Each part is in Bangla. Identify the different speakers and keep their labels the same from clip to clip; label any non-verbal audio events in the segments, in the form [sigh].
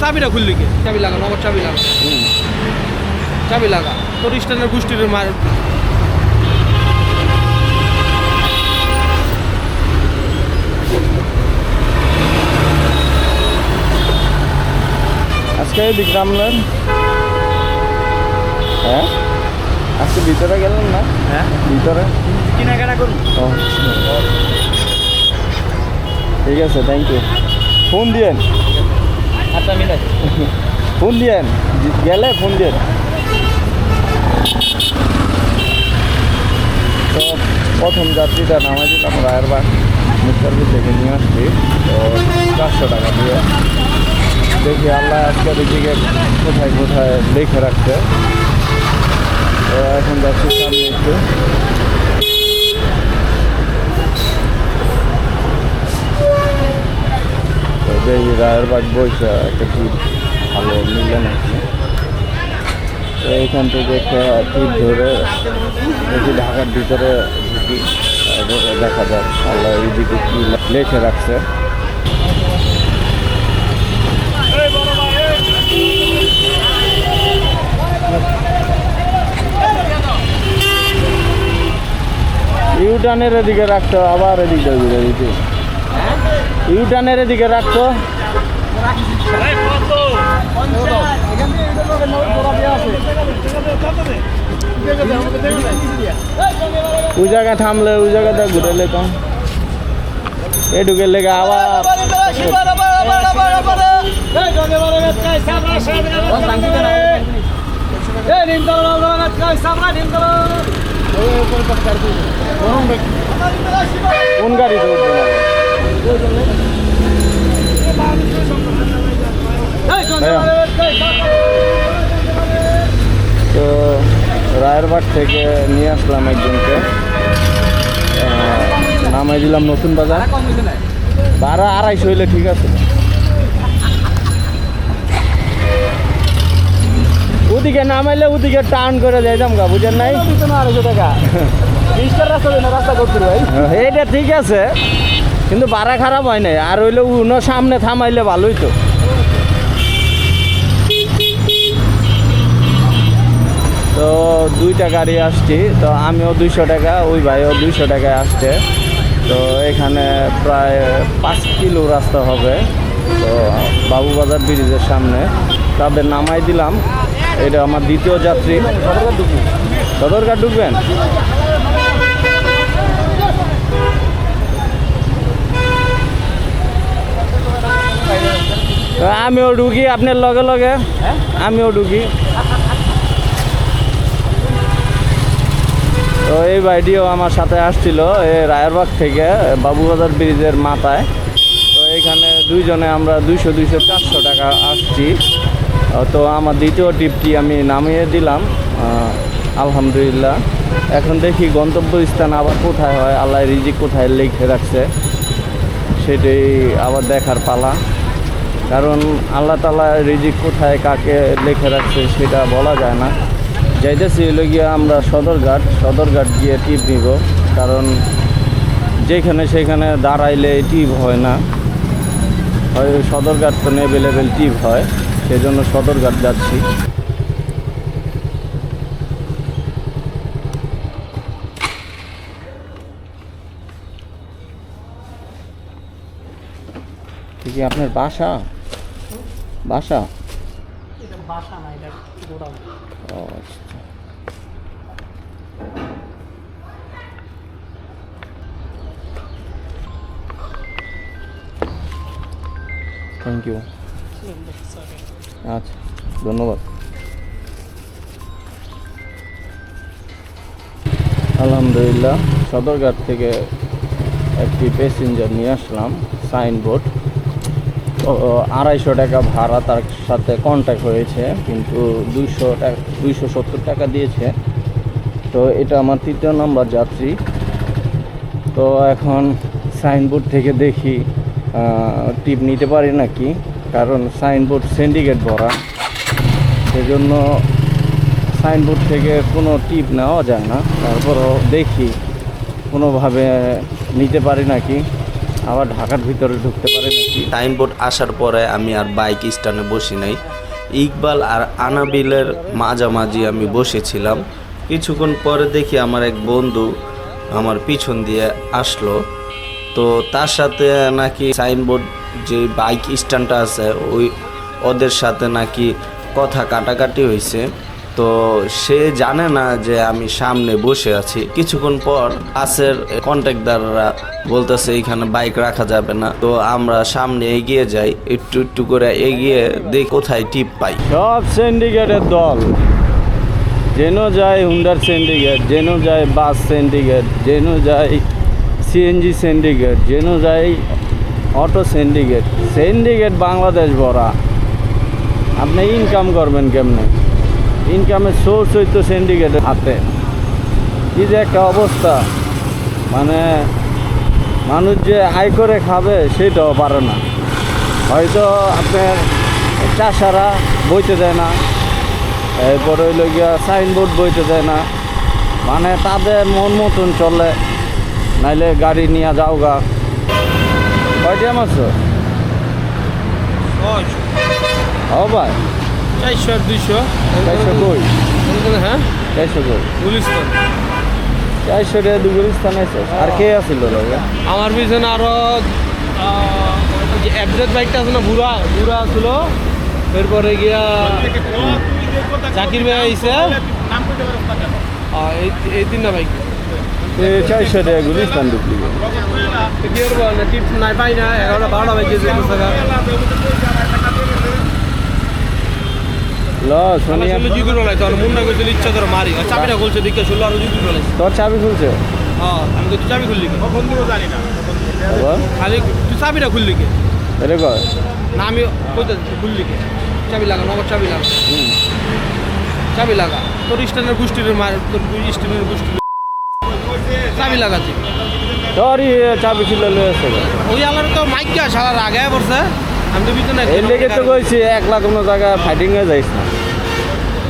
Speaker 1: চাবিটা খুললি কে? চাবি লাগা নগদ চাবি লাগা। চাবি লাগা। তোর স্ট্যান্ডার গোষ্ঠীর মার।
Speaker 2: আজকে দিক হ্যাঁ? আজকে ভিতরে গেলেন না?
Speaker 1: হ্যাঁ।
Speaker 2: ভিতরে?
Speaker 1: কেনাকাটা করুন।
Speaker 2: ও ঠিক আছে থ্যাংক ইউ ফোন দিয়েন।
Speaker 1: আচ্ছা
Speaker 2: ফোন দিয়েন। গেলে ফোন দিয়েন তো প্রথম যাত্রীটা নামাই দিলাম, রায়েরবাগ। মুস্তারপুর থেকে নিয়ে আসছি। তো চারশো টাকা দিয়ে। দেখি আল্লাহ আজকে দিকে কোথায় কোথায় লিখে রাখছে। তো এখন যাচ্ছি সামনে একটু। দেখি রায়েরবাগ বইসা একটা ভালো মিলে নাকি তো এখান থেকে একটা ধরে দেখি ঢাকার ভিতরে ঢুকি। দেখা যাক আল্লাহ এইদিকে কি লেখে রাখছে। ইউটার্নের এদিকে রাখতো আবার এদিকে ইউটার্নের এদিকে রাখতো ওই জায়গা থামলে ওই জায়গাটা ঘুরে লেতাম এ ঢুকে লেগে আবার কোন গাড়িতে উঠবে না তো রায়েরবাগ থেকে নিয়ে আসলাম একজনকে। নামাই দিলাম নতুন বাজার। বারো আড়াইশো হইলে ঠিক আছে। ওদিকে নামাইলে ওদিকে টার্ন করে যাইতাম গা, বুঝেন নাই? ভাই এইটা ঠিক আছে, কিন্তু বাড়া খারাপ হয় নাই। আর হইলে উনো সামনে থামাইলে ভালোই তো। তো দুইটা গাড়ি আসছি, তো আমিও দুইশো টাকা, ওই ভাইও দুইশো টাকায় আসছে। তো এখানে প্রায় পাঁচ কিলো রাস্তা হবে, তো বাবুবাজার ব্রিজের সামনে। তাদের নামাই দিলাম, এটা আমার দ্বিতীয় যাত্রী। সদরঘাট ঢুকবেন? আমিও ঢুকি, আপনার লগে লগে? আমিও ঢুকি। তো এই ভাইটিও আমার সাথে আসছিল, এই রায়েরবাগ থেকে বাবুবাজার ব্রিজের মাথায়। তো এখানে দুইজনে আমরা দুইশো দুইশো, চারশো টাকা আসছি। তো আমার দ্বিতীয় টিপটি আমি নামিয়ে দিলাম। আলহামদুলিল্লাহ। এখন দেখি গন্তব্যস্থান আবার কোথায় হয়, আল্লাহ রিজিক কোথায় লিখে রাখছে, সেটাই আবার দেখার পালা। কারণ আল্লাহ তালা রিজিক কোথায় কাকে লিখে রাখছে সেটা বলা যায় না। যাইতেছি হলো গিয়ে আমরা সদরঘাট সদরঘাট গিয়ে টিপ নিব। কারণ যেখানে সেখানে দাঁড়াইলে টিপ হয় না। হয় সদরঘাট তো অ্যাভেলেবেল টিপ হয় সেই সেজন্য সদরঘাট যাচ্ছি। আপনার বাসা? বাসা? ও আচ্ছা থ্যাংক ইউ আচ্ছা ধন্যবাদ আলহামদুলিল্লাহ সদরঘাট থেকে একটি প্যাসেঞ্জার নিয়ে আসলাম সাইনবোর্ড আড়াইশো টাকা ভাড়া তার সাথে কন্ট্যাক্ট হয়েছে, কিন্তু দুইশো টাকা, দুইশো সত্তর টাকা দিয়েছে। তো এটা আমার তৃতীয় নাম্বার যাত্রী। তো এখন সাইনবোর্ড থেকে দেখি টিপ নিতে পারি নাকি? কারণ সাইনবোর্ড সিন্ডিকেট ভরা। সেজন্য সাইনবোর্ড থেকে কোনো টিপ নেওয়া যায় না। তারপরও দেখি, কোনোভাবে নিতে পারি নাকি? আবার ঢাকার ভিতরে ঢুকতে পারে নাকি?
Speaker 3: সাইনবোর্ড আসার পরে আমি আর বাইক স্ট্যান্ডে বসি নাই। ইকবাল আর আনাবিলের মাঝামাঝি আমি বসেছিলাম। কিছুক্ষণ পরে দেখি আমার এক বন্ধু আমার পিছন দিয়ে আসলো। তো তার সাথে নাকি সাইনবোর্ড যে বাইক স্ট্যান্ডটা আছে, ওই ওদের সাথে নাকি কথা কাটাকাটি হয়েছে। তো সে জানে না যে আমি সামনে বসে আছি। কিছুক্ষণ পর বাসের কন্ট্রাক্টাররা বলতেছে এখানে বাইক রাখা যাবে না। তো আমরা সামনে এগিয়ে যাই, একটু একটু করে এগিয়ে দেখি কোথায় টিপ পাই।
Speaker 2: সব সিন্ডিকেটের দল। যেন যায় হুন্ডার সিন্ডিকেট যেন যায় বাস সিন্ডিকেট যেন যায় সিএনজি সিন্ডিকেট যেন যায় অটো সিন্ডিকেট সিন্ডিকেট বাংলাদেশ ভরা। আপনি ইনকাম করবেন কেমনে? ইনকামের সোর্স হইতো সিন্ডিকেটের হাতে। কি যে একটা অবস্থা। মানে মানুষ যে আয় করে খাবে সেটাও পারে না। হয়তো আপনার চাষারা বইতে দেয় না। এরপরে হইল গিয়া সাইনবোর্ড বইতে দেয় না। মানে তাদের মন মতন চলে। নাইলে গাড়ি নিয়ে যাও গা কয়টা মারছো ও ভাই।
Speaker 1: চারশো আর দুইশো।
Speaker 2: চারশো কই
Speaker 1: হ্যাঁ?
Speaker 2: চারশো কই
Speaker 1: গুলিস্তান।
Speaker 2: চারশো টাকা দুগুলিস্তান আছে। আর কে লগে?
Speaker 1: আমার পিছনে আরও বাইকটা আছে না বুড়া বুড়া ছিল এরপরে গিয়া জাকির ভাই আইসে এই এই তিনটা বাইক।
Speaker 2: চারশো টাকা গুলিস্তান ঢুকলি।
Speaker 1: কি করব না টিপস নাই পাই না এগারোটা বারোটা বাইক গেছে
Speaker 2: তোর চাবি খুলছে?
Speaker 1: হ্যাঁ চাবি খুললি খালি তুই চাবিটা খুললি কে
Speaker 2: এটা কয়?
Speaker 1: না আমি কইতে খুললি কে চাবি লাগা নগদ চাবি লাগা। চাবি লাগা। তোর স্ট্যান্ডের গোষ্ঠীর মার তোর স্ট্যান্ডের গোষ্ঠীর চাবি লাগাচ্ছি
Speaker 2: তোরই চাবি খুলে লয়ে আসছে।
Speaker 1: ওই আমার তো মাইকা সারা আগে পড়ছে।
Speaker 2: এর লেগে তো কইছি এক লাখ কোনো জায়গা ফাইটিং এ যাইস না।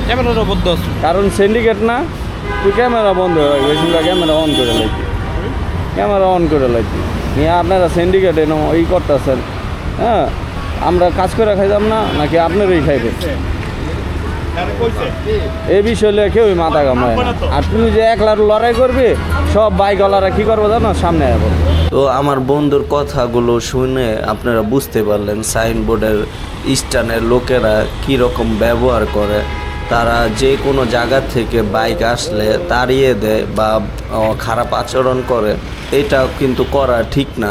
Speaker 1: ক্যামেরার বদ্ধ
Speaker 2: কারণ সিন্ডিকেট না তুই ক্যামেরা বন্ধ হয়ে ক্যামেরা অন করে ক্যামেরা অন করে নিয়ে আপনারা সিন্ডিকেটে নো ই করতেছেন। হ্যাঁ আমরা কাজ করে খাইতাম না নাকি আপনারই খাইবেন? এই বিষয়ে কেউই মাথা কামায় আর তুমি যে একলা লড়াই করবে সব বাইকওয়ালারা কি করব জানো? সামনে বলব।
Speaker 3: তো আমার বন্ধুর কথাগুলো শুনে আপনারা বুঝতে পারলেন সাইনবোর্ডের স্ট্যান্ডের লোকেরা কী রকম ব্যবহার করে। তারা যে কোনো জায়গা থেকে বাইক আসলে তাড়িয়ে দেয় বা খারাপ আচরণ করে এটা কিন্তু করা ঠিক না।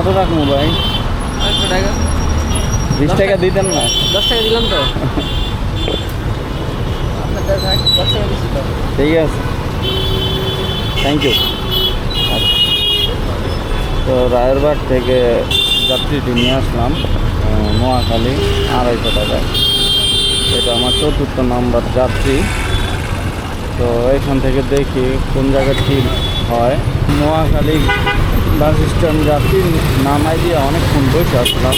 Speaker 2: কত রাখব ভাই?
Speaker 1: আটশো টাকা।
Speaker 2: বিশ টাকা দিতেন না?
Speaker 1: দশ টাকা দিলাম তো। টাকা
Speaker 2: ঠিক আছে। থ্যাংক ইউ তো রায়েরবাগ থেকে যাত্রীটি নিয়ে আসলাম নোয়াখালী আড়াইশো টাকায় এটা আমার চতুর্থ নাম্বার যাত্রী। তো এখান থেকে দেখি কোন জায়গায় ঠিক হয়। নোয়াখালী বাস স্ট্যান্ড যাত্রী নামাই দিয়ে অনেকক্ষণ বসে আসলাম।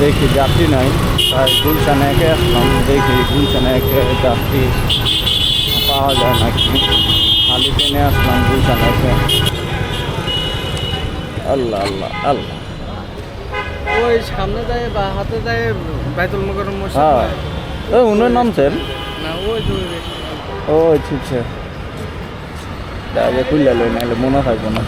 Speaker 2: দেখি যাত্রী নাই তাই গুলশানে একে আসলাম। দেখি গুলশানে একে যাত্রী পাওয়া যায় নাকি? খালি ট্রেনে আসলাম গুলশানে একে। আল্লাহ আল্লাহ আল্লাহ।
Speaker 1: ওই সামনে যায় বা হাতে যায় বাইতুল মকরম মসজিদ
Speaker 2: হ্যাঁ। ওই উনার নামছেন
Speaker 1: না ওই ওই
Speaker 2: ও আচ্ছা। আচ্ছা আগে খুললে লই, নাহলে মনে থাকব না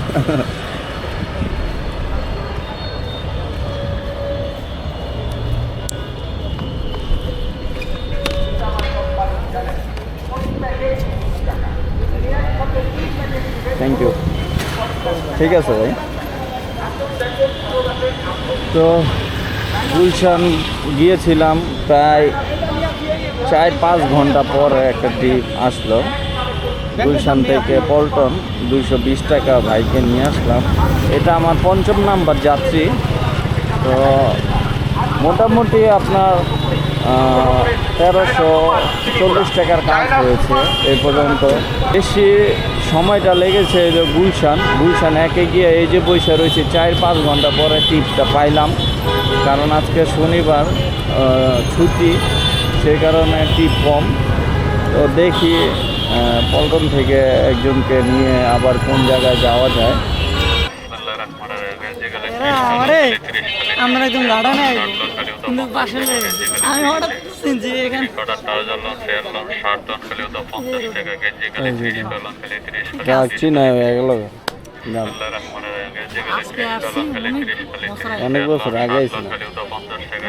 Speaker 2: থ্যাংক ইউ ঠিক আছে ভাই। তো গুলশান গিয়েছিলাম প্রায় চার পাঁচ ঘণ্টা পরে একটা ট্রিপ আসলো। গুলশান থেকে পল্টন দুইশো বিশ টাকা ভাইকে নিয়ে আসলাম। এটা আমার পঞ্চম নাম্বার যাত্রী। তো মোটামুটি আপনার তেরোশো চল্লিশ টাকার কাজ হয়েছে এই পর্যন্ত। বেশি সময়টা লেগেছে যে গুলশান। গুলশান একে গিয়ে এই যে বৈশা রয়েছে, চার পাঁচ ঘণ্টা পরে টিপটা পাইলাম। কারণ আজকে শনিবার ছুটি, সেই কারণে টিপ কম। তো দেখি পল্টন থেকে একজনকে নিয়ে আবার কোন জায়গায় যাওয়া যায়
Speaker 4: আমরা একদম গাড়া নাই কিন্তু পাশে। আমি হঠাৎ শুনছি এখানে
Speaker 2: যাচ্ছি না হয়ে গেল
Speaker 4: অনেক বছর আগে।
Speaker 2: অনেক বছর আগে আইছি না।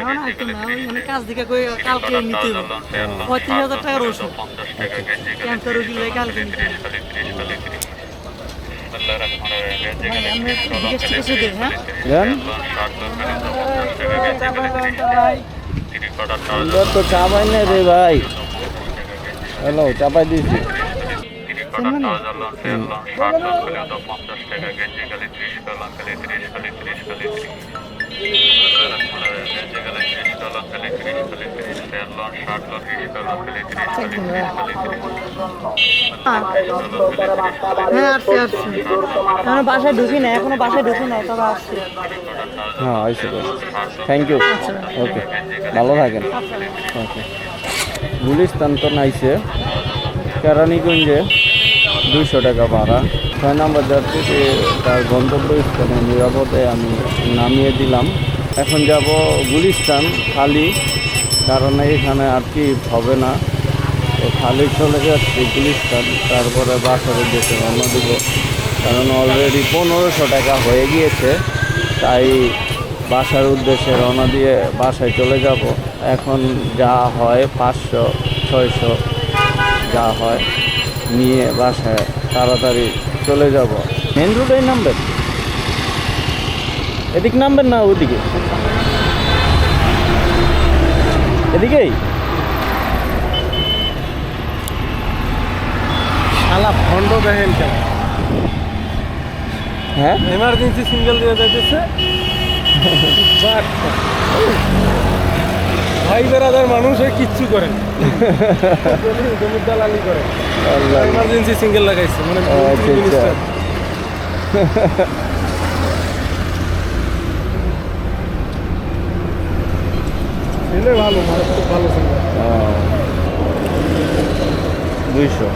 Speaker 4: এখন একদম না, ওই মানে কাজ দিকে কই কালকে নিতে হবে পঁয়ত্রিশ হাজার টাকার ওষুধ ক্যান্সার রোগী লাগে কালকে নিতে হবে ভাই, দিই, হ্যাঁ
Speaker 2: না
Speaker 4: হ্যাঁ আসছি আসছি এখনও বাসায় ঢুকি না এখনও বাসায় ঢুকি নাই তবে আসছি।
Speaker 2: হ্যাঁ আইসি থ্যাংক ইউ ওকে ভালো থাকেন। ওকে গুলিস্তান তো নাইছে। কেরানীগঞ্জে। দুইশো টাকা ভাড়া। ছয় নম্বর যাত্রীকে তার গন্তব্যস্থানে নিরাপদে আমি নামিয়ে দিলাম। এখন যাব গুলিস্তান, খালি, কারণ এখানে আর কি হবে না। তো খালি চলে যাচ্ছি গুলিস্তান, তারপরে বাসার উদ্দেশ্যে রওনা দিব। কারণ অলরেডি পনেরোশো টাকা হয়ে গিয়েছে, তাই বাসার উদ্দেশ্যে রওনা দিয়ে বাসায় চলে যাব। এখন যা হয় পাঁচশো, ছয়শো, যা হয়। নিয়ে বাসায় তাড়াতাড়ি চলে যাব। মেন রোডেই নামবেন? এদিক নামবেন না ওদিকে? এদিকেই?
Speaker 1: শালা ফন্ড দেখেন কেন?
Speaker 2: হ্যাঁ?
Speaker 1: এমার্জেন্সি সিঙ্গেল দিয়ে যাইতেছে। [laughs] ভাই বেড়াদার মানুষের কিচ্ছু করে না। জমির দালালি করে
Speaker 2: আল্লাহ।
Speaker 1: সিঙ্গেল লাগাইছে মানে
Speaker 2: আচ্ছা, আচ্ছা।
Speaker 1: ছেলে ভালো মানুষ খুব ভালো ছিল
Speaker 2: দুইশো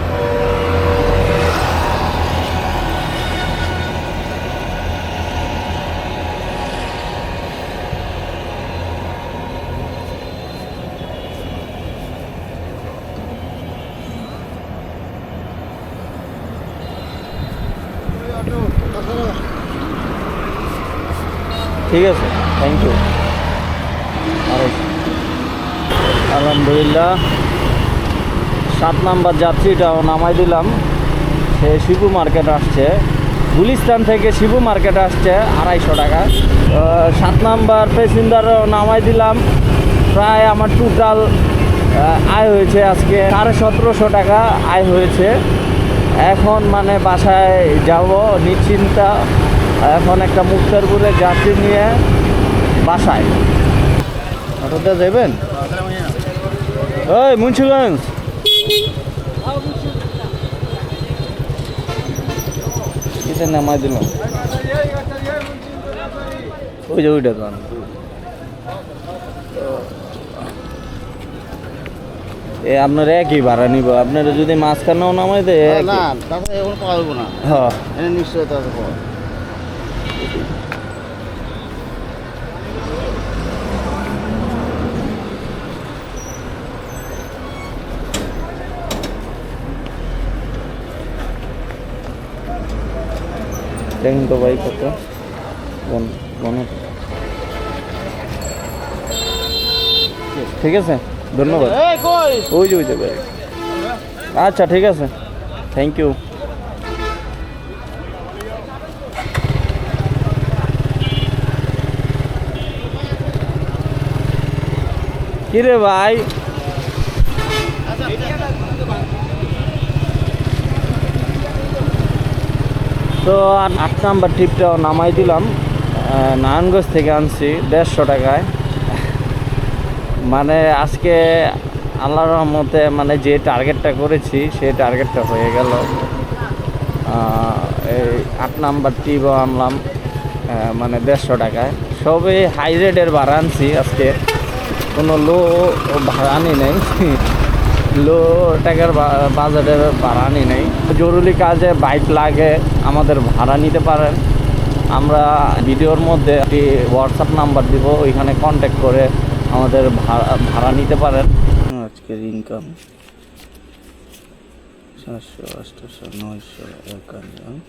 Speaker 2: ঠিক আছে থ্যাংক ইউ আলহামদুলিল্লাহ। সাত নাম্বার যাত্রীটাও নামাই দিলাম। সে শিবু মার্কেট আসছে। গুলিস্তান থেকে শিবু মার্কেট আসছে আড়াইশো টাকা। সাত নাম্বার প্যাসেঞ্জারও নামাই দিলাম। প্রায় আমার টোটাল আয় হয়েছে আজকে সাড়ে সতেরোশো টাকা আয় হয়েছে। এখন মানে বাসায় যাব, নিশ্চিন্তা এখন একটা মুক্তারপুরের যাত্রী নিয়ে বাসায়। অটোতে দেবেন ওই মুন্সিগঞ্জ। কিসে নামাই দিল? ওই যে ওইটা তো এ আপনার একই ভাড়া নিব। আপনারা যদি মাঝখানেও নামাই দেয়।
Speaker 5: না এখন পাওয়া না।
Speaker 2: হ্যাঁ।
Speaker 5: এটা নিশ্চয়তা আছে পাওয়া
Speaker 2: দেখুন তো ভাই কত বন বন ঠিক আছে ধন্যবাদ ওই যে ওই যে ভাই আচ্ছা ঠিক আছে থ্যাংক ইউ কিরে ভাই? তো আট নাম্বার ট্রিপটাও নামাই দিলাম। নারায়ণগঞ্জ থেকে আনছি, দেড়শো টাকায়। মানে আজকে আল্লাহর রহমতে মানে যে টার্গেটটা করেছি, সেই টার্গেটটা হয়ে গেল। এই আট নাম্বার টিভও আনলাম মানে দেড়শো টাকায়। সবই হাই রেটের ভাড়া আনছি আজকে। কোনো লো ভাড়া আনি নেই। লো টাকার বা- বাজারের ভাড়া আনি নেই। জরুরি কাজে বাইক লাগে, আমাদের ভাড়া নিতে পারেন। আমরা ভিডিওর মধ্যে একটি হোয়াটসঅ্যাপ নাম্বার দিব, ওইখানে কন্ট্যাক্ট করে আমাদের ভাড়া ভাড়া নিতে পারেন। আজকের ইনকাম সাতশো আটশোশো নয়শো, একান্ন,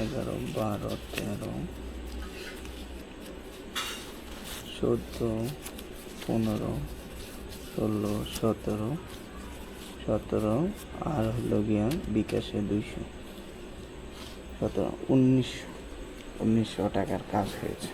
Speaker 2: এগারো, বারো, তেরো চোদ্দ, পনেরো, ষোলো, সতেরো সতেরো, আর হলো গিয়া বিকাশে দুইশো। সতেরো, উনিশশো উনিশশো টাকার কাজ হয়েছে।